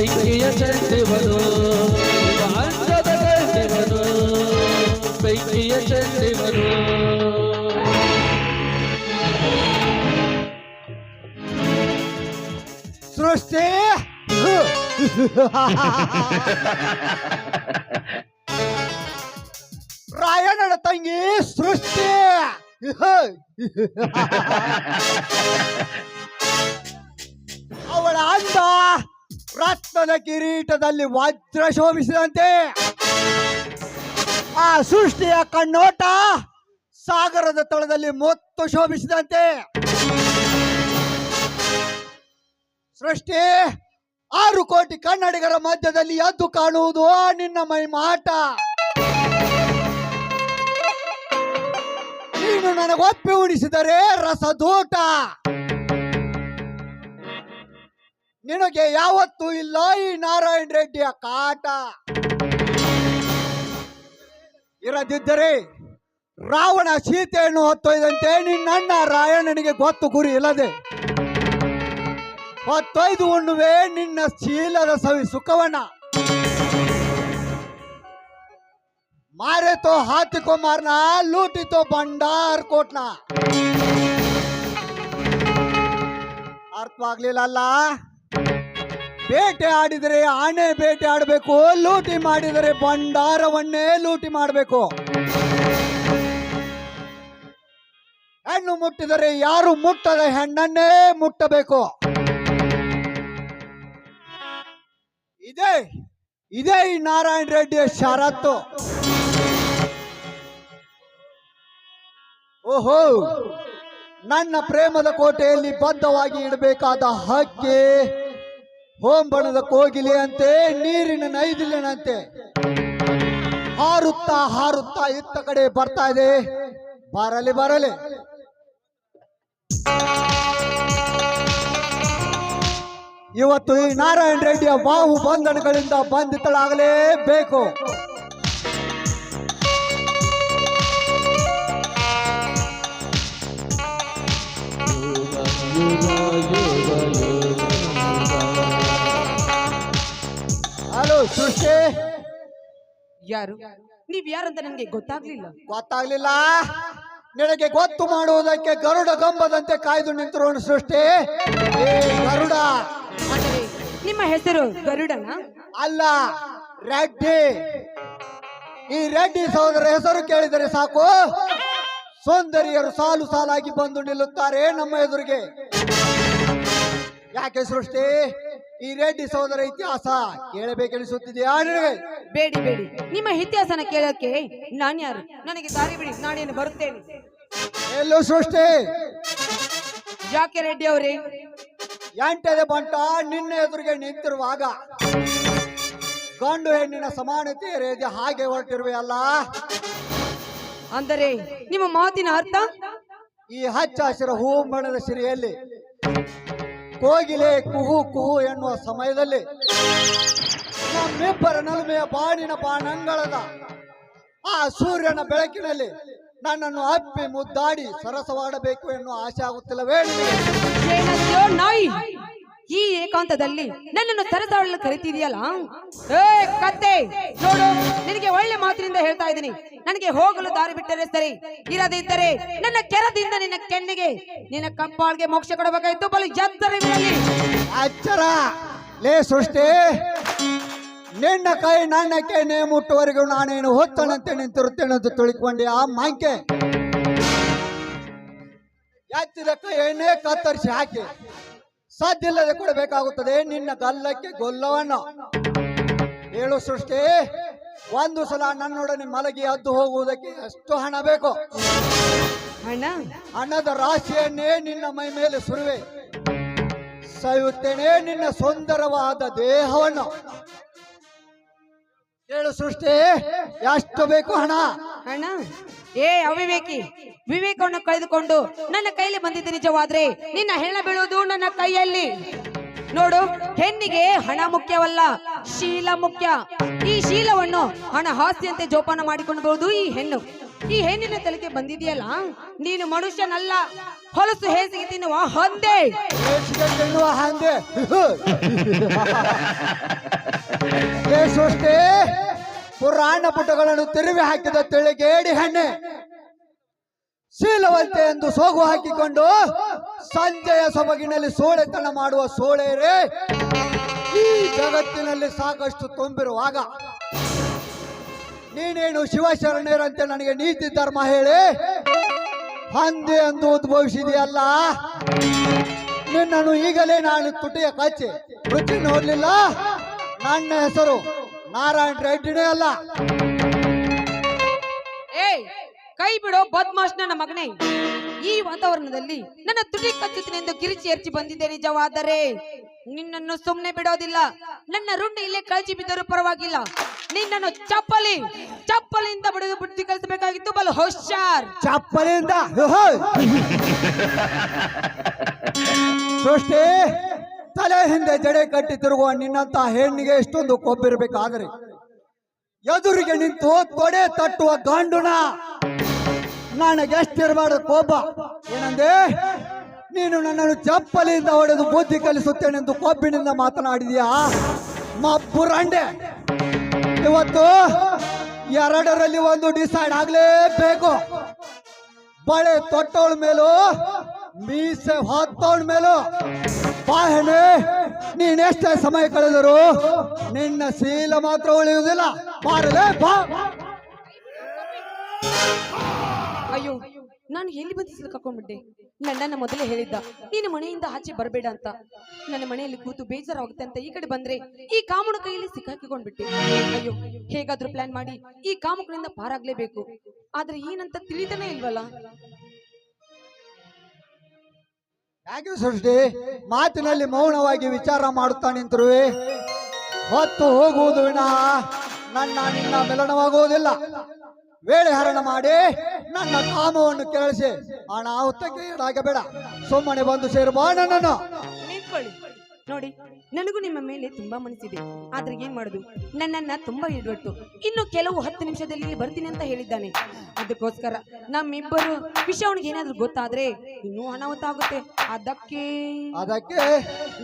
ಬೆಂಕಿಯ ಚಂಡಿವನು ಅಂಚದ ಗಂಡಿವನು ಬೆಂಕಿಯ ಚಂಡಿವನು ಸೃಷ್ಟಿ! ರಾಯಣ್ಣನ ತಂಗಿ ಸೃಷ್ಟಿ! ಅವಳ ಅಂದ ರತ್ನದ ಕಿರೀಟದಲ್ಲಿ ವಜ್ರ ಶೋಭಿಸಿದಂತೆ ಆ ಸೃಷ್ಟಿಯ ಕಣ್ಣೋಟ ಸಾಗರದ ತಳದಲ್ಲಿ ಮುತ್ತು ಶೋಭಿಸಿದಂತೆ. ಸೃಷ್ಟಿ ಆರು ಕೋಟಿ ಕನ್ನಡಿಗರ ಮಧ್ಯದಲ್ಲಿ ಎದ್ದು ಕಾಣುವುದು ನಿನ್ನ ಮೈ ಮಾಟ. ನೀನು ನನಗೊಪ್ಪಿ ಉಡಿಸಿದರೆ ರಸದೂಟ. ನಿನಗೆ ಯಾವತ್ತೂ ಇಲ್ಲ ಈ ನಾರಾಯಣ ರೆಡ್ಡಿಯ ಕಾಟ. ಇರದಿದ್ದರೆ ರಾವಣ ಸೀತೆಯನ್ನು ಹೊತ್ತೊಯ್ದಂತೆ ನಿನ್ನಣ್ಣ ರಾಯಣ್ಣನಿಗೆ ಗೊತ್ತು ಗುರಿ ಇಲ್ಲದೆ ಹೊತ್ತೊಯ್ದು ಉಣ್ಣುವೆ ನಿನ್ನ ಶೀಲದ ಸವಿ ಸುಖವನ್ನ. ಮಾರೆತೋ ಹಾತಿಕೋ ಮಾರ್ನ ಲೂಟಿತೋ ಭಂಡಾರ್ ಕೋಟ್ನ ಅರ್ಥವಾಗ್ಲಿಲ್ಲ ಅಲ್ಲ? ಬೇಟೆ ಆಡಿದರೆ ಆನೆ ಬೇಟೆ ಆಡಬೇಕು, ಲೂಟಿ ಮಾಡಿದರೆ ಭಂಡಾರವನ್ನೇ ಲೂಟಿ ಮಾಡಬೇಕು. ಹೆಣ್ಣು ಮುಟ್ಟಿದರೆ ಯಾರು ಮುಟ್ಟದ ಹೆಣ್ಣನ್ನೇ ಮುಟ್ಟಬೇಕು. ಇದೇ ಇದೇ ಈ ನಾರಾಯಣ ರೆಡ್ಡಿಯ ಷರತ್ತು. ಓಹೋ, ನನ್ನ ಪ್ರೇಮದ ಕೋಟೆಯಲ್ಲಿ ಬದ್ಧವಾಗಿ ಇಡಬೇಕಾದ ಹಕ್ಕಿ ಹೋಂಬಣದ ಕೋಗಿಲೆ ಅಂತೆ ನೀರಿನ ನೈದಿಲಿನಂತೆ ಹಾರುತ್ತಾ ಹಾರುತ್ತಾ ಇತ್ತ ಕಡೆ ಬರ್ತಾ ಇದೆ. ಬರಲಿ ಬರಲಿ. ಇವತ್ತು ಈ ನಾರಾಯಣ ರೆಡ್ಡಿಯ ಬಾಹು ಬಂಧನಗಳಿಂದ ಬಂಧಿತಳಾಗಲೇಬೇಕು. ಸೃಷ್ಟಿ. ಯಾರು? ನೀವ್ ಯಾರಂತ ನನ್ಗೆ ಗೊತ್ತಾಗ್ಲಿಲ್ಲ. ಗೊತ್ತಾಗ್ಲಿಲ್ಲ. ನಿನಗೆ ಗೊತ್ತು ಮಾಡುವುದಕ್ಕೆ ಗರುಡ ಗಂಬದಂತೆ ಕಾಯ್ದು ನಿಂತಿರೋನು ಸೃಷ್ಟಿ. ಏ ಗರುಡ. ನಿಮ್ಮ ಹೆಸರು ಗರುಡನ? ಅಲ್ಲ ರೆಡ್ಡಿ. ಈ ರೆಡ್ಡಿ ಸಹೋದರ ಹೆಸರು ಕೇಳಿದರೆ ಸಾಕು. ಸೌಂದರ್ಯರು ಸಾಲು ಸಾಲಾಗಿ ಬಂದು ನಿಲ್ಲುತ್ತಾರೆ ನಮ್ಮ ಎದುರಿಗೆ. ಯಾಕೆ ಸೃಷ್ಟಿ? ಈ ರೆಡ್ಡಿ ಸಹೋದರ ಇತಿಹಾಸ ಕೇಳಬೇಕೆನಿಸುತ್ತಿದೆಯಾ? ನಿನಗೆ? ಬೇಡಿ ಬೇಡಿ. ನಿಮ್ಮ ಇತಿಹಾಸನ ಕೇಳಕ್ಕೆ ನಾನು ಯಾರು? ನನಗೆ ದಾರಿ ಬಿಡಿ ನಾನೇನು ಬರುತ್ತೇನೆ. ಎಲ್ಲೋ ಸೃಷ್ಟಿ? ಜಾಕೆ ರೆಡ್ಡಿ ಅವರೇ? ಎಂಟದೆ ಬಂಟ ನಿನ್ನ ಎದುರಿಗೆ ನಿಂತಿರುವಾಗ ಗಂಡು ಹೆಣ್ಣಿನ ಸಮಾನತೆ ರೇಜೆ ಹಾಗೆ ಹೊರಟಿರುವೆಯಲ್ಲ. ಅಂದರೆ ನಿಮ್ಮ ಮಾತಿನ ಅರ್ಥ? ಈ ಹಚ್ಚ ಹಸಿರ ಹೂ ಬಣ್ಣದ ಸಿರಿಯಲ್ಲಿ ಕೋಗಿಲೆ ಕುಹು ಕುಹು ಎನ್ನುವ ಸಮಯದಲ್ಲಿ ನಮ್ಮಿಬ್ಬರ ನಲುಮೆಯ ಬಾಣಿನ ಬಾಣಂಗಳದ ಆ ಸೂರ್ಯನ ಬೆಳಕಿನಲ್ಲಿ ನನ್ನನ್ನು ಅಪ್ಪಿ ಮುದ್ದಾಡಿ ಸರಸವಾಡಬೇಕು ಎನ್ನುವ ಆಸೆ ಆಗುತ್ತಿಲ್ಲವೇ? ನಾಯಿ ಈ ಏಕಾಂತದಲ್ಲಿ ನನ್ನನ್ನು ತರತಾಳಲು ಕರಿತಿದೆಯಲ್ಲ ಏ, ಕತ್ತೆ, ನೋಡು, ನಿನಗೆ ಒಳ್ಳೆ ಮಾತಿನಿಂದ ಹೇಳ್ತಾ ಇದ್ದೀನಿ. ನನಗೆ ಹೋಗಲು ದಾರಿ ಬಿಟ್ಟರೆ ಸರಿ ಇರದಿದ್ದರೆ ನನ್ನ ಕೆರದಿಂದ ನಿನ್ನ ಕೆನ್ನೆಗೆ, ನಿನ್ನ ಕಂಪಾಳ್ಗೆ ಮೋಕ್ಷ ಕೊಡಬೇಕಾಯ್ತು. ಬಲು ಎತ್ತರವಿರಲಿ ಅಚ್ಚರ. ಲೇ ಸೃಷ್ಟಿ, ನಿನ್ನ ಕೈ ನನ್ನ ಕೆನ್ನೆ ಮುಟ್ಟುವರೆಗೂ ನಾನೇನು ಹೊತ್ತಣಂತೆ ನಿಂತಿರುತ್ತೇನೆ ಅಂತ ತಿಳ್ಕೊಂಡೆ ಆ ಮಾಂಕೆ. ಎತ್ತಿದ ಕೈಯನ್ನೇ ಕತ್ತರಿಸಿ ಹಾಕಿ. ಸದ್ದಿಲ್ಲದೆ ಕೊಡಬೇಕಾಗುತ್ತದೆ ನಿನ್ನ ಗಲ್ಲಕ್ಕೆ ಗೊಲ್ಲವನ್ನು ಹೇಳು ಸೃಷ್ಟಿ ಒಂದು ಸಲ ನನ್ನೊಡನೆ ಮಲಗಿ ಅದ್ದು ಹೋಗುವುದಕ್ಕೆ ಎಷ್ಟು ಹಣ ಬೇಕು? ಹಣ? ಹಣದ ರಾಶಿಯನ್ನೇ ನಿನ್ನ ಮೈ ಮೇಲೆ ಸುರುವೆ. ಸವಿಯುತ್ತೇನೆ ನಿನ್ನ ಸುಂದರವಾದ ದೇಹವನ್ನು. ಹೇಳು ಸೃಷ್ಟಿ ಎಷ್ಟು ಬೇಕು ಹಣ? ಹಣ? ಏ ಅವಿವೇಕಿ ವಿವೇಕವನ್ನು ಕಳೆದುಕೊಂಡು ನನ್ನ ಕೈಯಲ್ಲಿ ಬಂದಿದ್ದೆ ನಿಜವಾದ್ರೆ ನಿನ್ನ ಹೆಣ ಬೀಳುವುದು ನನ್ನ ಕೈಯಲ್ಲಿ. ನೋಡು, ಹೆಣ್ಣಿಗೆ ಹಣ ಮುಖ್ಯವಲ್ಲ, ಶೀಲ ಮುಖ್ಯ. ಈ ಶೀಲವನ್ನು ಹಣ ಹಾಸ್ಯಂತೆ ಜೋಪಾನ ಮಾಡಿಕೊಂಡು ಬರುವುದು ಈ ಹೆಣ್ಣು. ಈ ಹೆಣ್ಣಿನ ತಲೆಗೆ ಬಂದಿದೆಯಲ್ಲ, ನೀನು ಮನುಷ್ಯನಲ್ಲ. ಹೊಲಸು ಹೇಸಿಗೆ ತಿನ್ನುವ ಹಂದೆ. ಹಂದೆ. ಪುರಾಣ ಪುಟಗಳನ್ನು ತಿರುವಿ ಹಾಕಿದ ತಿಳಿಗೇಡಿ ಹಣ್ಣೆ. ಶೀಲವಂತೆ ಎಂದು ಸೋಗು ಹಾಕಿಕೊಂಡು ಸಂಜೆಯ ಸೊಬಗಿನಲ್ಲಿ ಸೋಳೆತನ ಮಾಡುವ ಸೋಳೆಯರೇ ಈ ಜಗತ್ತಿನಲ್ಲಿ ಸಾಕಷ್ಟು ತುಂಬಿರುವಾಗ ನೀನೇನು ಶಿವಶರಣರಂತೆ ನನಗೆ ನೀತಿ ಧರ್ಮ ಹೇಳಿ? ಹಂದಿ ಎಂದು ಉದ್ಭವಿಸಿದೆಯಲ್ಲ. ನಿನ್ನನ್ನು ಈಗಲೇ ನಾನು ತುಟಿಯ ಕಚ್ಚಿ. ರುಚಿ ನೋಡ್ಲಿಲ್ಲ? ನನ್ನ ಹೆಸರು ನಾರಾಯಣ ರೆಡ್ಡಿನೇ ಅಲ್ಲ. ಕೈ ಬಿಡೋ ಬದ್ಮಾಶ್ ನನ್ನ ಮಗನೇ, ಈ ವಾತಾವರಣದಲ್ಲಿ ನನ್ನ ತುಟಿ ಕಚ್ಚುತ್ತೇನೆ ಎಂದು ಕಿರಿಚಿ ಎರ್ಚಿ ಬಂದಿದೆ ನಿಜವಾದರೆ. ನಿನ್ನನ್ನು ಸುಮ್ಮನೆ ಬಿಡೋದಿಲ್ಲ. ನನ್ನ ರುಂಡಿ ಇಲ್ಲೇ ಕಳಚಿ ಬಿದ್ದರೂ ಪರವಾಗಿಲ್ಲ. ನಿನ್ನನ್ನು ಚಪ್ಪಲಿ, ಚಪ್ಪಲಿಯಿಂದ ಬಡಿದು ಬುದ್ಧಿ ಕಲಿಸಬೇಕಾಗಿತ್ತು ಬಲು ಹುಷಾರ್. ಚಪ್ಪಲಿಯಿಂದ. ಸೃಷ್ಟಿ, ತಲೆ ಹಿಂದೆ ಜಡೆ ಕಟ್ಟಿ ತಿರುಗುವ ನಿನ್ನಂತ ಹೆಣ್ಣಿಗೆ ಎಷ್ಟೊಂದು ಕೊಬ್ಬಿರ್ಬೇಕಾದ್ರೆ, ಎದುರಿಗೆ ನಿಂತು ತೊಡೆ ತಟ್ಟುವ ಗಂಡುನ ನನಗೆ ಎಷ್ಟಿರಬಾರ್ದು ಕೋಪ? ಏನಂದೆ? ನೀನು ನನ್ನನ್ನು ಚಪ್ಪಲಿಯಿಂದ ಹೊಡೆದು ಬುದ್ಧಿ ಕಲಿಸುತ್ತೇನೆಂದು ಕೊಬ್ಬಿನಿಂದ ಮಾತನಾಡಿದೀಯಾ? ಮಬ್ಬುರಂಡೆ ಇವತ್ತು ಎರಡರಲ್ಲಿ ಒಂದು ಡಿಸೈಡ್ ಆಗ್ಲೇಬೇಕು. ಬಳೆ ತೊಟ್ಟವಳ ಮೇಲೂ, ಮೀಸೆ ಹೊತ್ತವಳ ಮೇಲೂ. ಬಾಹನೆ ನೀನೆಷ್ಟೇ ಸಮಯ ಕಳೆದರು ನಿನ್ನ ಶೀಲ ಮಾತ್ರ ಉಳಿಯುವುದಿಲ್ಲ. ಬಾರಲೇ, ಬಾ. ಅಯ್ಯೋ, ನಾನು ಎಲ್ಲಿ ಬಂದು ಕರ್ಕೊಂಡ್ಬಿಟ್ಟೆ? ನನ್ನ ಮೊದಲೇ ಹೇಳಿದ್ದ. ನೀನು ಮನೆಯಿಂದ ಆಚೆ ಬರಬೇಡ ಅಂತ. ನನ್ನ ಮನೆಯಲ್ಲಿ ಕೂತು ಬೇಜಾರಾಗುತ್ತೆ. ಅಂತ ಈ ಕಡೆ ಬಂದ್ರೆ ಈ ಕಾಮನ ಕೈಯಲ್ಲಿ ಸಿಕ್ಕಾಕಿಕೊಂಡ್ಬಿಟ್ಟೆ. ಅಯ್ಯೋ, ಹೇಗಾದ್ರೂ ಪ್ಲಾನ್ ಮಾಡಿ ಈ ಕಾಮಗಳಿಂದ ಪಾರಾಗ್ಲೇಬೇಕು. ಆದ್ರೆ ಏನಂತ ತಿಳಿತಾನೆ ಇಲ್ವಲ್ಲ? ಯಾಕೆ ಸೃಷ್ಟಿ? ಮಾತಿನಲ್ಲಿ ಮೌನವಾಗಿ ವಿಚಾರ ಮಾಡುತ್ತಾ ನಿಂತಿರುವೆ. ಹೊತ್ತು ಹೋಗುವುದು ವಿನಃ ನನ್ನ ನಿನ್ನ ಮಿಲನವಾಗುವುದಿಲ್ಲ. ವೇಳೆ ಹರಣ ಮಾಡಿ ನನ್ನ ಕಾಮವನ್ನು ಕೆರಳಿಸಿ ಅನಾಹುತಕ್ಕೆ ಈಡಾಗಬೇಡ ಸುಮ್ಮನೆ ಬಂದು ಸೇರು. ಬಾ ನನ್ನನ್ನು ನೋಡಿ ನನಗೂ ನಿಮ್ಮ ಮೇಲೆ ತುಂಬಾ ಮನಸ್ಸಿದೆ. ಆದ್ರೆ ಏನ್ ಮಾಡುದು? ನನ್ನನ್ನ ತುಂಬಾ ಹಿಡಿಬಿಟ್ಟು ಇನ್ನು ಕೆಲವು ಹತ್ತು ನಿಮಿಷದಲ್ಲಿ ಬರ್ತೀನಿ ಅಂತ ಹೇಳಿದ್ದಾನೆ. ಅದಕ್ಕೋಸ್ಕರ ನಮ್ಮಿಬ್ಬರು ವಿಷಯ ಅವನಿಗೆ ಏನಾದ್ರೂ ಗೊತ್ತಾದ್ರೆ ಇನ್ನೂ ಅನಾಹುತ ಆಗುತ್ತೆ. ಅದಕ್ಕೆ ಅದಕ್ಕೆ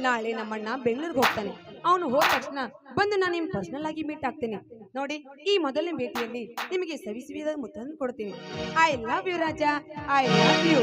ನಾಳೆ ನಮ್ಮಣ್ಣ ಬೆಂಗಳೂರಿಗೆ ಹೋಗ್ತಾನೆ. ಅವನು ಹೋದ ತಕ್ಷಣ ಬಂದು ನಾನು ನಿಮ್ ಪರ್ಸನಲ್ ಆಗಿ ಮೀಟ್ ಆಗ್ತೇನೆ. ನೋಡಿ ಈ ಮೊದಲನೇ ಭೇಟಿಯಲ್ಲಿ ನಿಮಗೆ ಸವಿಸಿದ ಮುತ್ತನ್ನು ಕೊಡ್ತೀನಿ. I love you Raja. I love you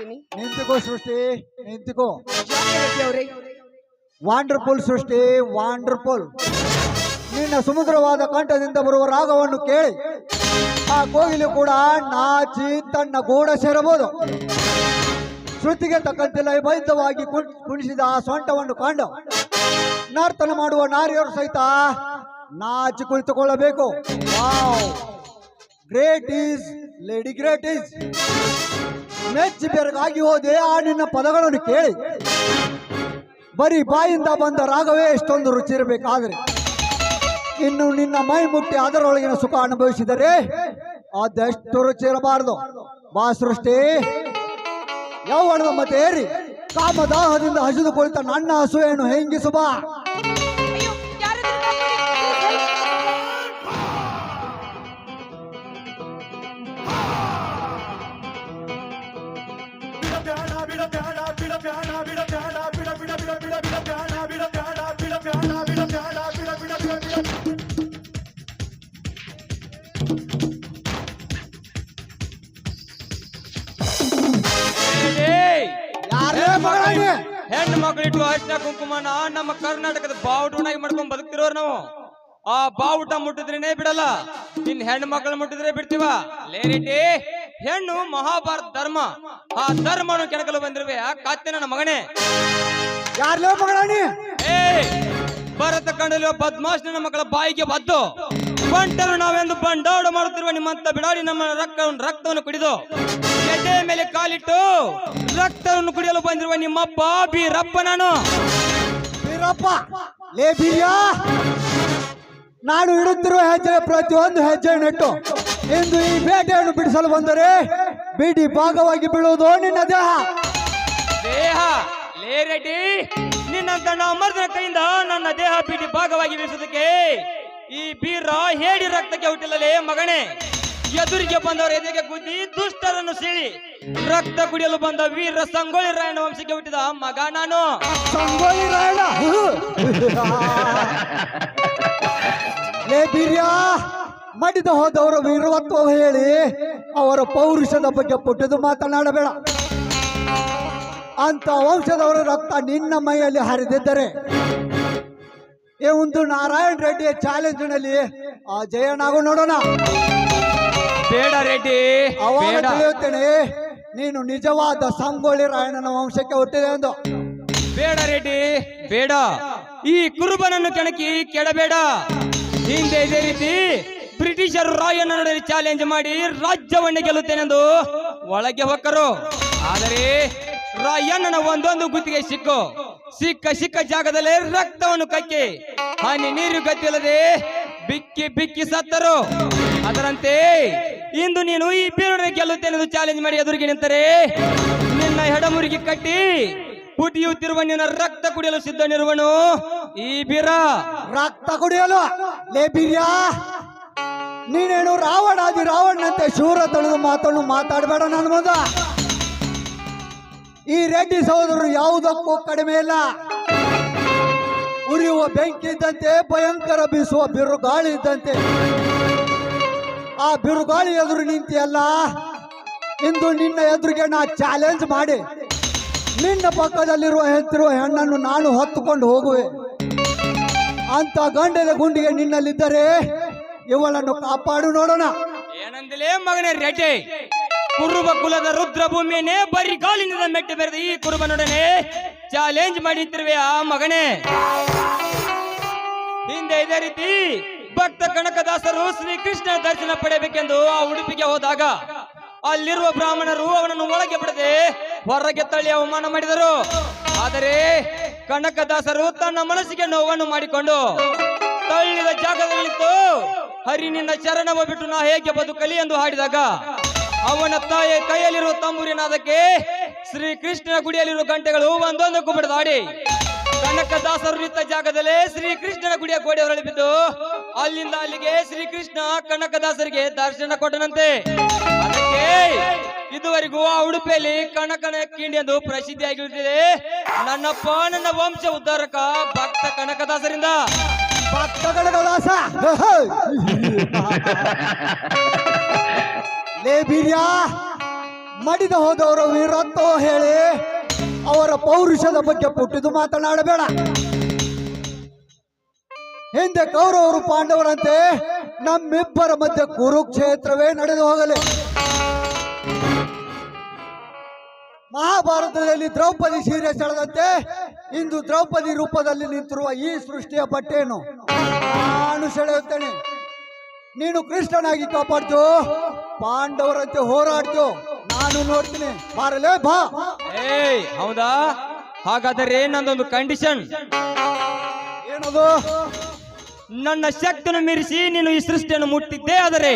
ಇನ್ನು ನಿಂತುಕೋ ಸೃಷ್ಟಿ ನಿಂತುಕೋ. ಅವ್ರೆ ವಾಂಡರ್ಫುಲ್ ಸೃಷ್ಟಿ ವಾಂಡರ್ಫುಲ್ ನಿನ್ನ ಸುಮುದ್ರವಾದ ಕಂಠದಿಂದ ಬರುವ ರಾಗವನ್ನು ಕೇಳಿ. ಆ ಕೋಗಿಲು ಕೂಡ ನಾಚಿ ತನ್ನ ಗೂಡ ಸೇರಬಹುದು. ಶ್ರುತಿಗೆ ತಕ್ಕಂತೆ ಲಯಬದ್ಧವಾಗಿ ಕುಣ್- ಕುಣಿಸಿದ ಆ ಸೊಂಟವನ್ನು ಕಂಡು ನರ್ತನ ಮಾಡುವ ನಾರಿಯವರು ಸಹಿತ ನಾಚಿ ಕುಳಿತುಕೊಳ್ಳಬೇಕು. Great is lady great is ಮೆಚ್ಚಿ ಬೆರಗಾಗಿ ಹೋದೆ, ಆ ನಿನ್ನ ಪದಗಳನ್ನು ಕೇಳಿ. ಬರೀ ಬಾಯಿಂದ ಬಂದ ರಾಗವೇ ಎಷ್ಟೊಂದು ರುಚಿ ಇರಬೇಕಾದ್ರೆ. ಇನ್ನು ನಿನ್ನ ಮೈ ಮುಟ್ಟಿ ಅದರೊಳಗಿನ ಸುಖ ಅನುಭವಿಸಿದರೆ ಅದೆಷ್ಟು ರುಚಿ ಇರಬಾರದು. ಬಾ ಸೃಷ್ಟಿ. ಯೌವನದ ಮತ್ತೆ ಏರಿ. ಕಾಮದಾಹದಿಂದ ಹಸಿದು ಕುಳಿತ ನನ್ನ ಹಸುವೆಯನ್ನು ಹೆಂಗಿಸು ಬಾ. ಹೆಣ್ಣು ಅರ್ಶನ ಕುಂಕುಮ ಕುಂಕುಮನ ನಮ್ಮ ಕರ್ನಾಟಕದ ಬಾವುಟನಾಗಿ ಮಾಡ್ಕೊಂಡ್ ಬದುಕ್ತಿರೋರು ನಾವು. ಆ ಬಾವುಟ ಮುಟ್ಟಿದ್ರೇನೆ ಬಿಡಲ್ಲ ಇನ್ ಹೆಣ್ಣು ಮಕ್ಕಳು ಮುಟ್ಟಿದ್ರೆ ಬಿಡ್ತೀವ? ಲೇರಿಟಿ ಹೆಣ್ಣು ಮಹಾಭಾರತ ಧರ್ಮ. ಆ ಧರ್ಮನು ಕೆಣಕಲು ಬಂದಿರುವೆ ಆ ಕಾತ್ಯ ನನ್ನ ಮಗನೇ. ಯಾರ್ಲೋ ಮಗಳಾಣಿ? ಏ ಭರತ ಕಂಡಲಿರುವ ಬದ್ಮಾಶ್ ನನ್ನ ಮಕ್ಕಳ ಬಾಯಿಗೆ ಬದ್ದು. ಬಂಟರು ನಾವೆಂದು ಬಂಡಾಡ ಮಾಡುತ್ತಿರುವ ನಿಮ್ಮಂತ ಬಿಡಾಡಿ ನಮ್ಮ ರಕ್ತ ರಕ್ತವನ್ನು ಕುಡಿದು ಎದೆ ಮೇಲೆ ಕಾಲಿಟ್ಟು ರಕ್ತವನ್ನು ಕುಡಿಯಲು ಬಂದಿರುವ ನಿಮ್ಮಪ್ಪ ಬೀರಪ್ಪ ನಾನು. ಬೀರಪ್ಪ ಲೇ ಬೀರ್ಯ ನಾನು ಇಡುತ್ತಿರುವ ಹೆಜ್ಜೆ ಪ್ರತಿಯೊಂದು ಹೆಜ್ಜೆ ನೆಟ್ಟು ಇಂದು ಈ ಬೇಟೆಯನ್ನು ಬಿಡಿಸಲು ಬಂದರೆ ಬಿಡಿ ಭಾಗವಾಗಿ ಬೀಳುವುದು ನಿನ್ನ ದೇಹ. ದೇಹ ಲೇರೆಡ್ಡಿ ನಿನ್ನಂತ ಮರದ ಕೈಯಿಂದ ನನ್ನ ದೇಹ ಬಿಡಿ ಭಾಗವಾಗಿ ಬೀಸುವುದಕ್ಕೆ ಈ ಬೀರ ಹೇಳಿ ರಕ್ತಕ್ಕೆ ಹುಟ್ಟಿಲ್ಲಲೇ ಮಗನೇ, ಎದುರಿಗೆ ಬಂದವರ ಎದುರಿಗೆ ಗುದ್ದಿ ದುಷ್ಟರನ್ನು ಸೀಳಿ ರಕ್ತ ಕುಡಿಯಲು ಬಂದ ವೀರ ಸಂಗೊಳ್ಳಿ ರಾಯಣ ವಂಶಕ್ಕೆ ಹುಟ್ಟಿದ ಮಗ ನಾನು. ಸಂಗೊಳ್ಳಿ ರಾಯಣ ಮಡಿದ ಹೋದವರ ವೀರವತ್ವ ಹೇಳಿ, ಅವರ ಪೌರುಷದ ಬಗ್ಗೆ ಪುಟ್ಟದು ಮಾತನಾಡಬೇಡ. ಅಂತ ವಂಶದವರ ರಕ್ತ ನಿನ್ನ ಮೈಯಲ್ಲಿ ಹರಿದಿದ್ದರೆ ಈ ಒಂದು ನಾರಾಯಣ್ ರೆಡ್ಡಿಯ ಚಾಲೆಂಜ್ನಲ್ಲಿ. ಆ ಜಯನಾಗು ನೋಡೋಣ. ಬೇಡ ರೆಡ್ಡಿ ಅವಾಗ ಬೇಡ. ತಿಳಿಯುತ್ತೇನೆ ನೀನು ನಿಜವಾದ ಸಂಗೊಳ್ಳಿ ರಾಯಣ್ಣನ ವಂಶಕ್ಕೆ ಹುಟ್ಟಿದೆ ಎಂದು. ಬೇಡ ರೆಡ್ಡಿ ಬೇಡ. ಈ ಕುರುಬನನ್ನು ಕೆಣಕಿ ಕೆಡಬೇಡ. ಹಿಂದೆ ಇದೇ ರೀತಿ ಬ್ರಿಟಿಷರು ರಾಯಣ್ಣ ಚಾಲೆಂಜ್ ಮಾಡಿ ರಾಜ್ಯವನ್ನೇ ಗೆಲ್ಲುತ್ತೇನೆಂದು ಒಳಗೆ ಹೊಕ್ಕರು. ಆದರೆ ರಾಯಣ್ಣನ ಒಂದೊಂದು ಗುತ್ತಿಗೆ ಸಿಕ್ಕು. ಸಿಕ್ಕ ಸಿಕ್ಕ ಜಾಗದಲ್ಲಿ ರಕ್ತವನ್ನು ಕಕ್ಕಿ ಹನಿ ನೀರು ಗತಿಲ್ಲದೆ ಬಿಕ್ಕಿ ಬಿಕ್ಕಿ ಸತ್ತರು. ಅದರಂತೆ ಇಂದು ನೀನು ಈ ಬೀರೊಡನೆ ಗೆಲ್ಲುತ್ತೇನೆಂದು ಚಾಲೆಂಜ್ ಮಾಡಿ ಎದುರಿಗೆ ನಿಂತರೆ. ನಿನ್ನ ಹೆಡಮುರಿಗೆ ಕಟ್ಟಿ ಕುಟಿಯುತ್ತಿರುವ ನಿನ್ನ ರಕ್ತ ಕುಡಿಯಲು ಸಿದ್ಧನಿರುವನು ಈ ಬೀರ. ರಕ್ತ ಕುಡಿಯಲು? ರಾವಣ ನೀನೇನು ರಾವಣಾದಿ ರಾವಣನಂತೆ ಶೂರ ತೊಳೆದು ಮಾತನ್ನು ಮಾತಾಡಬೇಡ ನನ್ನ ಮುಂದ. ಈ ರೆಡ್ಡಿ ಸಹೋದರರು ಯಾವುದಕ್ಕೂ ಕಡಿಮೆ ಇಲ್ಲ. ಉರಿಯುವ ಬೆಂಕಿ ಇದ್ದಂತೆ, ಭಯಂಕರ ಬೀಸುವ ಬಿರುಗಾಳಿ ಇದ್ದಂತೆ. ಆ ಬಿರುಗಾಳಿ ಎದುರು ನಿಂತಿಯಲ್ಲ, ಇಂದು ನಿನ್ನ ಎದುರಿಗೆ ನಾ ಚಾಲೆಂಜ್ ಮಾಡಿ. ನಿನ್ನ ಪಕ್ಕದಲ್ಲಿರುವ ಹೆತ್ತಿರುವ ಹೆಣ್ಣನ್ನು ನಾನು ಹೊತ್ತುಕೊಂಡು ಹೋಗುವೆ. ಅಂತ ಗಂಡದ ಗುಂಡಿಗೆ ನಿನ್ನಲ್ಲಿದ್ದರೆ ಇವಳನ್ನು ಕಾಪಾಡು ನೋಡೋಣ. ಏನಂದಲೇ ಮಗನೇ ರೆಡ್ಡಿ? ಕುರುಬ ಕುಲದ ರುದ್ರ ಭೂಮಿಯನ್ನೇ ಬರಿ ಕಾಲಿನಿಂದ ಮೆಟ್ಟಿ ಬೆರೆದ ಈ ಕುರುಬನೊಡನೆ ಚಾಲೆಂಜ್ ಮಾಡಿತ್ತಿರುವೆ ಆ ಮಗನೇ. ಹಿಂದೆ ಇದೇ ರೀತಿ ಭಕ್ತ ಕನಕದಾಸರು ಶ್ರೀಕೃಷ್ಣ ದರ್ಶನ ಪಡೆಯಬೇಕೆಂದು ಆ ಉಡುಪಿಗೆ ಹೋದಾಗ ಅಲ್ಲಿರುವ ಬ್ರಾಹ್ಮಣರು ಅವನನ್ನು ಒಳಗೆ ಬಿಡದೆ ಹೊರಗೆ ತಳ್ಳಿ ಅವಮಾನ ಮಾಡಿದರು. ಆದರೆ ಕನಕದಾಸರು ತನ್ನ ಮನಸ್ಸಿಗೆ ನೋವನ್ನು ಮಾಡಿಕೊಂಡು ತಳ್ಳಿದ ಜಾಗದಲ್ಲಿತ್ತು. ಹರಿನಿಂದ ಚರಣವ ಬಿಟ್ಟು ನಾ ಹೇಗೆ ಬದುಕಲಿ ಎಂದು ಹಾಡಿದಾಗ ಅವನ ತಾಯಿ ಕೈಯಲ್ಲಿರುವ ತಂಬೂರಿನಾದಕ್ಕೆ ಶ್ರೀ ಕೃಷ್ಣನ ಗುಡಿಯಲ್ಲಿರುವ ಗಂಟೆಗಳು ಒಂದೊಂದಕ್ಕೂ ಬಿಡದಾಡಿ ಕನಕದಾಸರು ನಿಂತ ಜಾಗದಲ್ಲಿ ಶ್ರೀ ಕೃಷ್ಣನ ಗುಡಿಯ ಗೋಡೆ ಹೊರಳಿ ಬಿದ್ದು ಅಲ್ಲಿಂದ ಅಲ್ಲಿಗೆ ಶ್ರೀ ಕೃಷ್ಣ ಕನಕದಾಸರಿಗೆ ದರ್ಶನ ಕೊಟ್ಟನಂತೆ. ಅದಕ್ಕೆ ಇದುವರೆಗೂ ಆ ಉಡುಪಿಯಲ್ಲಿ ಕನಕನ ಕಿಂಡಿ ಎಂದು ಪ್ರಸಿದ್ಧಿಯಾಗಿರುತ್ತದೆ ನನ್ನ ನನ್ನ ವಂಶ ಉದ್ಧಾರಕ ಭಕ್ತ ಕನಕದಾಸರಿಂದ ಭಕ್ತ ದಾಸ. ಲೇ ಮಡಿದ ಹೋದವರು ವೀರತ್ವ ಹೇಳಿ, ಅವರ ಪೌರುಷದ ಬಗ್ಗೆ ಪುಟ್ಟಿದ್ದು ಮಾತನಾಡಬೇಡ. ಹಿಂದೆ ಕೌರವರು ಪಾಂಡವರಂತೆ ನಮ್ಮಿಬ್ಬರ ಮಧ್ಯೆ ಕುರುಕ್ಷೇತ್ರವೇ ನಡೆದು ಹೋಗಲಿ. ಮಹಾಭಾರತದಲ್ಲಿ ದ್ರೌಪದಿ ಸೀರೆ ಸೆಳೆದಂತೆ ಇಂದು ದ್ರೌಪದಿ ರೂಪದಲ್ಲಿ ನಿಂತಿರುವ ಈ ಸೃಷ್ಟಿಯ ಬಟ್ಟೆಯನ್ನು ನಾನು ಸೆಳೆಯುತ್ತೇನೆ. ನೀನು ಕೃಷ್ಣನಾಗಿ ಕಾಪಾಡ್ತು ಪಾಂಡವರಂತೆ ಹೋರಾಡ್ತು ನಾನು ನೋಡ್ತೀನಿ. ಬಾರಲೇ ಬಾ. ಏಯ್ ಹೌದಾ? ಹಾಗಾದರೆ ನಂದೊಂದು ಕಂಡೀಷನ್. ಏನದು? ನನ್ನ ಶಕ್ತಿಯನ್ನು ಮೀರಿಸಿ ನೀನು ಈ ಸೃಷ್ಟಿಯನ್ನು ಮುಟ್ಟಿದ್ದೆ ಆದರೆ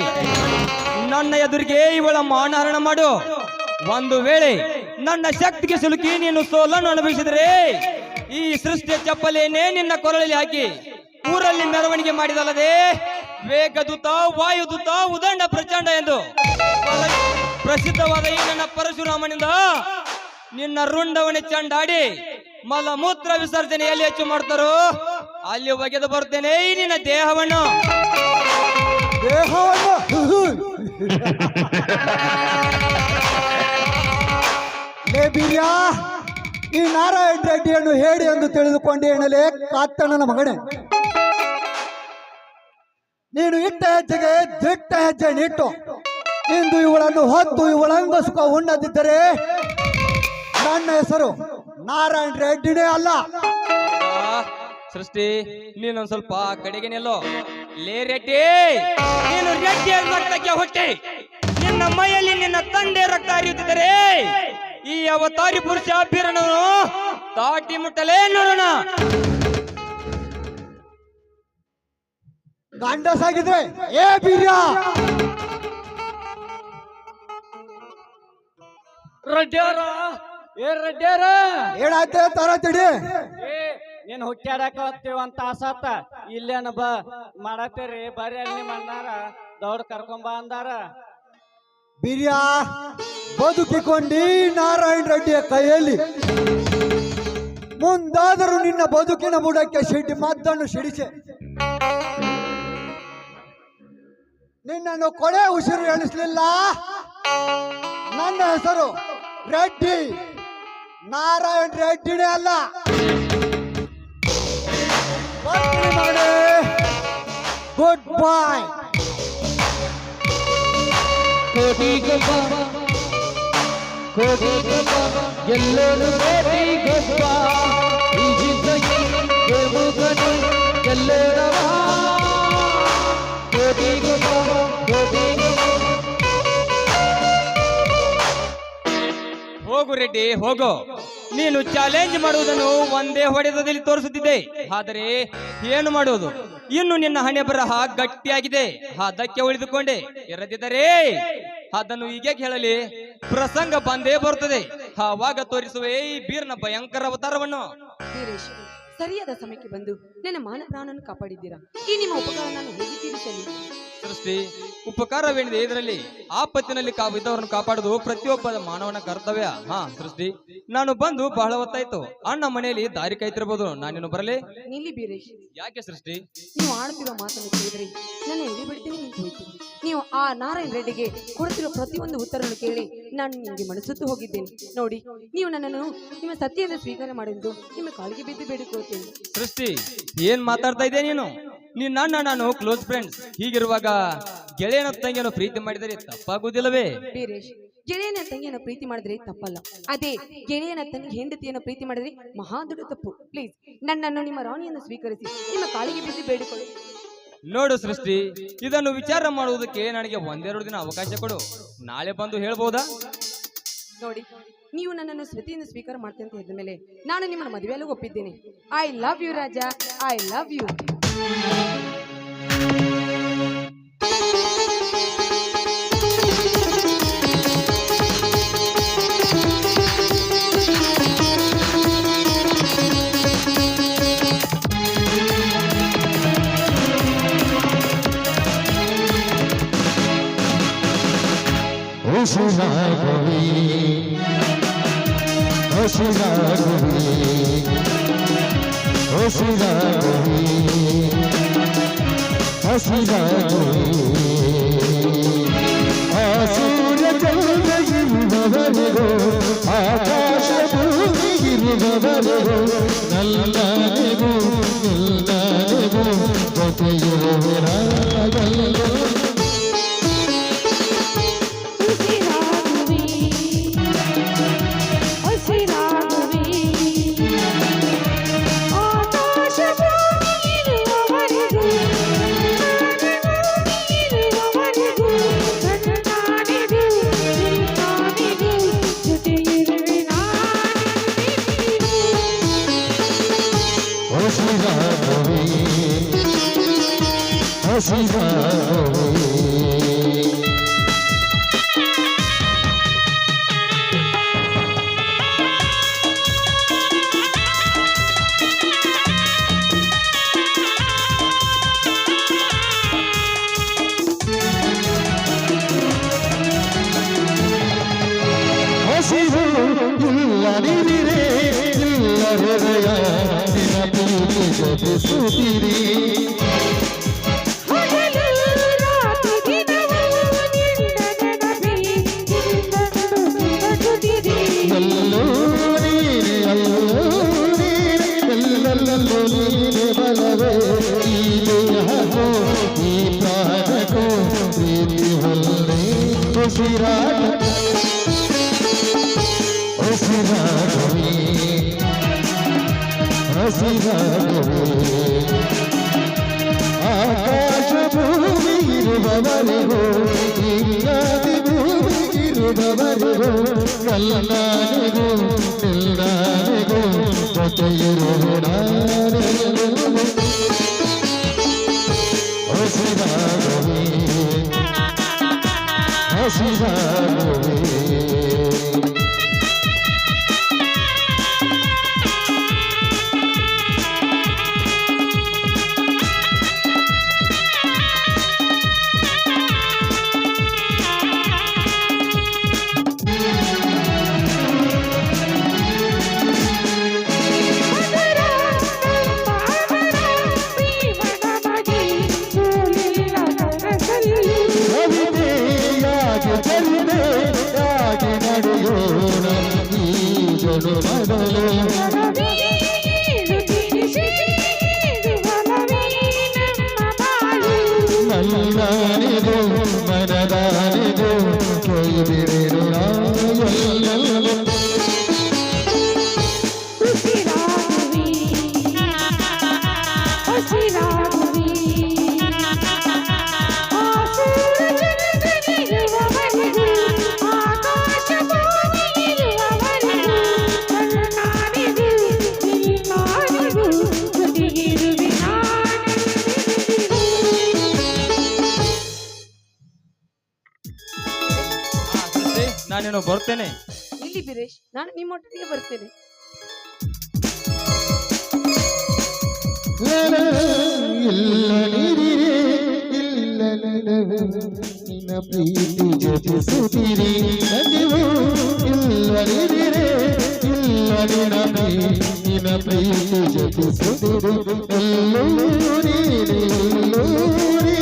ನನ್ನ ಎದುರಿಗೆ ಇವಳ ಮಾನಹರಣ ಮಾಡು. ಒಂದು ವೇಳೆ ನನ್ನ ಶಕ್ತಿಗೆ ಸಿಲುಕಿ ನೀನು ಸೋಲನ್ನು ಅನುಭವಿಸಿದರೆ ಈ ಸೃಷ್ಟಿಯ ಚಪ್ಪಲೇನೆ ನಿನ್ನ ಕೊರಳಲ್ಲಿ ಹಾಕಿ ಊರಲ್ಲಿ ಮೆರವಣಿಗೆ ಮಾಡಿದಲ್ಲದೆ ವೇಗದೂತ ವಾಯುದೂತ ಉದಂಡ ಪ್ರಚಂಡ ಎಂದು ಪ್ರ- ಪ್ರಸಿದ್ಧವಾದ ಈ ನನ್ನ ಪರಶುರಾಮನಿಂದ ನಿನ್ನ ರುಂಡವಣಿ ಚಂಡಾಡಿ ಮಲಮೂತ್ರ ವಿಸರ್ಜನೆ ಎಲ್ಲಿ ಹೆಚ್ಚು ಮಾಡ್ತಾರೋ ಅಲ್ಲಿ ಒಗೆದು ಬರ್ತೇನೆ ಈ ನಿನ್ನ ದೇಹವನ್ನು. ಈ ನಾರಾಯಣ ರೆಡ್ಡಿಯನ್ನು ಹೇಳಿ ಎಂದು ತಿಳಿದುಕೊಂಡೇನಲೇ ಕಾತ್ತಣ್ಣನ ಮಗನೇ. ನೀನು ಇಟ್ಟ ಹೆಜ್ಜೆಗೆ ದಿಟ್ಟ ಹೆಜ್ಜೆ ನಿಟ್ಟು ಇಂದು ಇವಳನ್ನು ಹೊತ್ತು ಇವಳ ಸುಖ ಉಣ್ಣದಿದ್ದರೆ ನನ್ನ ಹೆಸರು ನಾರಾಯಣ ರೆಡ್ಡಿನೇ ಅಲ್ಲ. ಸೃಷ್ಟಿ, ನೀನೊಂದ್ ಸ್ವಲ್ಪ ಕಡೆಗೆ ನಿಲ್ಲೋ. ಲೇ ರೆಡ್ಡಿ, ನೀನು ರೆಡ್ಡಿ ರಕ್ತಕ್ಕೆ ಹೊಟ್ಟೆ. ನಿನ್ನ ಮೈಯಲ್ಲಿ ನಿನ್ನ ತಂದೆ ರಕ್ತ ಹರಿಯುತ್ತಿದ್ದರೆ, ಈ ಅವತಾರಿ ಪುರುಷ ಅಭಿರಣನು ತಾಟಿ ಮುಟ್ಟಲೇ ನೋಡೋಣ ಗಂಡಸಾಗಿದ್ರೆ ಏ ಬೀರ್ಯಾ! ರಡ್ಡ್ಯಾರ ಏ ರಡ್ಡ್ಯಾರ! ಏನಾಯ್ತೆ? ತರ ತಿಡಿ ಏ ನೀನ್ ಹುಟ್ಟ್ಯಾಡಕ ಅಂತ ಆಸಾತ ಇಲ್ಲೇನ ಬ ಮಾಡತ್ತೀರಿ. ಬರ್ರಿ ಅಲ್ಲಿ ನಿಮ್ಮ ಅಣ್ಣಾರ. ದೌಡ್ ಕರ್ಕೊಂಬ ಅಂದಾರ. ಬಿರ್ಯಾ ಬದುಕಿಕೊಂಡಿ ನಾರಾಯಣ ರೆಡ್ಡಿಯ ಕೈಯಲ್ಲಿ. ಮುಂದಾದರೂ ನಿನ್ನ ಬದುಕಿನ ಬುಡಕ್ಕೆ ಸಿಡಿ ಮದ್ದನ್ನು ಸಿಡಿಸೆ. ನಿನ್ನನ್ನು ಕೊಳೆ ಉಸಿರು ಎಣಿಸ್ಲಿಲ್ಲ. ನನ್ನ ಹೆಸರು ರೆಡ್ಡಿ. ನಾರಾಯಣ್ ರೆಡ್ಡಿನೇ ಅಲ್ಲ. ಗುಡ್ ಬಾಯ್ ಎಲ್ಲರೂ ಹೋಗು ರೆಡ್ಡಿ, ಹೋಗು. ನೀನು ಚಾಲೆಂಜ್ ಮಾಡುವುದನ್ನು ಒಂದೇ ಹೊಡೆತದಲ್ಲಿ ತೋರಿಸುತ್ತಿದ್ದೆ. ಆದರೆ ಏನು ಮಾಡುವುದು? ಇನ್ನು ನಿನ್ನ ಹಣೆ ಬರಹ ಗಟ್ಟಿಯಾಗಿದೆ. ಅದಕ್ಕೆ ಉಳಿದುಕೊಂಡೆ. ಇರದಿದ್ದರೆ ಅದನ್ನು ಈಗ ಹೇಳಲಿ, ಪ್ರಸಂಗ ಬಂದೇ ಬರುತ್ತದೆ. ಆವಾಗ ತೋರಿಸುವ ಈ ಬೀರ್ನ ಭಯಂಕರ ಅವತಾರವನ್ನು. ಸರಿಯಾದ ಸಮಯಕ್ಕೆ ಬಂದು ನನ್ನ ಮಾನ ಪ್ರಾಣವನ್ನು ಕಾಪಾಡಿದ್ದೀರಾ? ಈ ನಿಮ್ಮ ಉಪಕಾರ ಸೃಷ್ಟಿ ಉಪಕಾರವೇನಿದೆ ಇದರಲ್ಲಿ? ಆಪತ್ತಿನಲ್ಲಿ ಕಾ ಇದ್ದವರನ್ನು ಕಾಪಾಡುದು ಪ್ರತಿಯೊಬ್ಬ ಮಾನವನ ಕರ್ತವ್ಯ. ಹಾ ಸೃಷ್ಟಿ ನಾನು ಬಂದು ಬಹಳ ಹೊತ್ತಾಯ್ತು. ಅಣ್ಣ ಮನೆಯಲ್ಲಿ ದಾರಿ ಕಾಯ್ತಿರ್ಬೋದು. ನಾನೇನು ಬರಲಿ? ನಿಲ್ಲಿ ಬೀರೇಶ್. ಯಾಕೆ ಸೃಷ್ಟಿ? ನೀವು ಆಡ್ತಿರೋ ಮಾತನ್ನು ಕೇಳಿದ್ರೆ ನಾನು ಎಲ್ಲಿ ಬಿಡ್ತೀನಿ ನೀವು ಆ ನಾರಾಯಣ ರೆಡ್ಡಿಗೆ ಕೊಡುತ್ತಿರೋ ಪ್ರತಿಯೊಂದು ಉತ್ತರವನ್ನು ಕೇಳಿ ನಾನು ನಿಮಗೆ ಮನಸ್ಸುತ್ತು ಹೋಗಿದ್ದೇನೆ. ನೋಡಿ ನೀವು ನನ್ನನ್ನು ನಿಮ್ಮ ಸತ್ಯದ ಸ್ವೀಕಾರ ಮಾಡಿದ್ದು ನಿಮ್ಮ ಕಾಲಿಗೆ ಬಿದ್ದು ಬೇಡಿಕೊಳ್ಳುತ್ತೇನೆ. ಸೃಷ್ಟಿ ಏನ್ ಮಾತಾಡ್ತಾ ಇದ್ದೆ ನೀನು? ನಿನ್ನ ನಾನು ಕ್ಲೋಸ್ ಫ್ರೆಂಡ್ಸ್ ಹೀಗಿರುವಾಗ ಗೆಳೆಯನ ತಂಗಿಯನ್ನು ಪ್ರೀತಿ ಮಾಡಿದರೆ ತಪ್ಪಾಗುವುದಿಲ್ಲವೇ? ಬೀರೇಶ್ ಗೆಳೆಯನ ತಂಗಿಯನ್ನು ಪ್ರೀತಿ ಮಾಡಿದ್ರೆ ತಪ್ಪಲ್ಲ. ಅದೇ ಗೆಳೆಯನ ತಂಗಿ ಹೆಂಡತಿಯನ್ನು ಪ್ರೀತಿ ಮಾಡಿದ್ರೆ ಮಹಾ ದೊಡ್ಡ ತಪ್ಪು. ಪ್ಲೀಸ್ ನನ್ನನ್ನು ನಿಮ್ಮ ರಾಣಿಯನ್ನು ಸ್ವೀಕರಿಸಿ. ನಿಮ್ಮ ಕಾಲಿಗೆ ಬಿದ್ದು ಬೇಡಿಕೊಳ್ಳಿ. ನೋಡು ಸೃಷ್ಟಿ ಇದನ್ನು ವಿಚಾರ ಮಾಡುವುದಕ್ಕೆ ನನಗೆ ಒಂದೆರಡು ದಿನ ಅವಕಾಶ ಕೊಡು. ನಾಳೆ ಬಂದು ಹೇಳ್ಬೋದಾ? ನೋಡಿ ನೀವು ನನ್ನನ್ನು ಸ್ಮೃತಿಯಿಂದ ಸ್ವೀಕಾರ ಮಾಡ್ತೇನೆ ಅಂತ ಹೇಳಿದ ಮೇಲೆ ನಾನು ನಿಮ್ಮನ್ನು ಮದುವೆಯಲ್ಲೂ ಒಪ್ಪಿದ್ದೇನೆ. I love you Raja. I love you Oshina Govi Oshina Govi হসিরা কহি হসিরা কহি আসুর জন্ম গিরভর গো। আকাশ ভূমি গিরভর গো। নল্লা দেবো নল্লা দেবো কত রাগল্লা ಕಲ್ಲನಾನೆಗೂ ನಿಲ್ಲಾನೆಗೂ ಜೊತೆಯಿರುವುದಾರೆಗೂ ಹಸಿರಾಗುವೆ ಹಸಿರಾಗುವೆ ಇಲ್ಲಿ ಬೀರೇಶ್ ನಾನು ನಿಮ್ಮೊಟ್ಟಿಗೆ ಬರ್ತೇನೆ ಇಲ್ಲ ನೀರಿರೆ ಇಲ್ಲ ನನವು ನಿನ್ನ ಪ್ರೀತಿ ಜಪಿಸುತ್ತೀರಿ ನದಿವು ಇಲ್ಲ ನೀರಿರೆ ಇಲ್ಲ ನಿನ್ನ ಪ್ರೀತಿ ನಿನ್ನ ಪ್ರೀತಿ ಜಪಿಸುತ್ತೀರಿ ಎಲ್ಲೂ ನೀರಿ ಎಲ್ಲೂ ನೀರಿ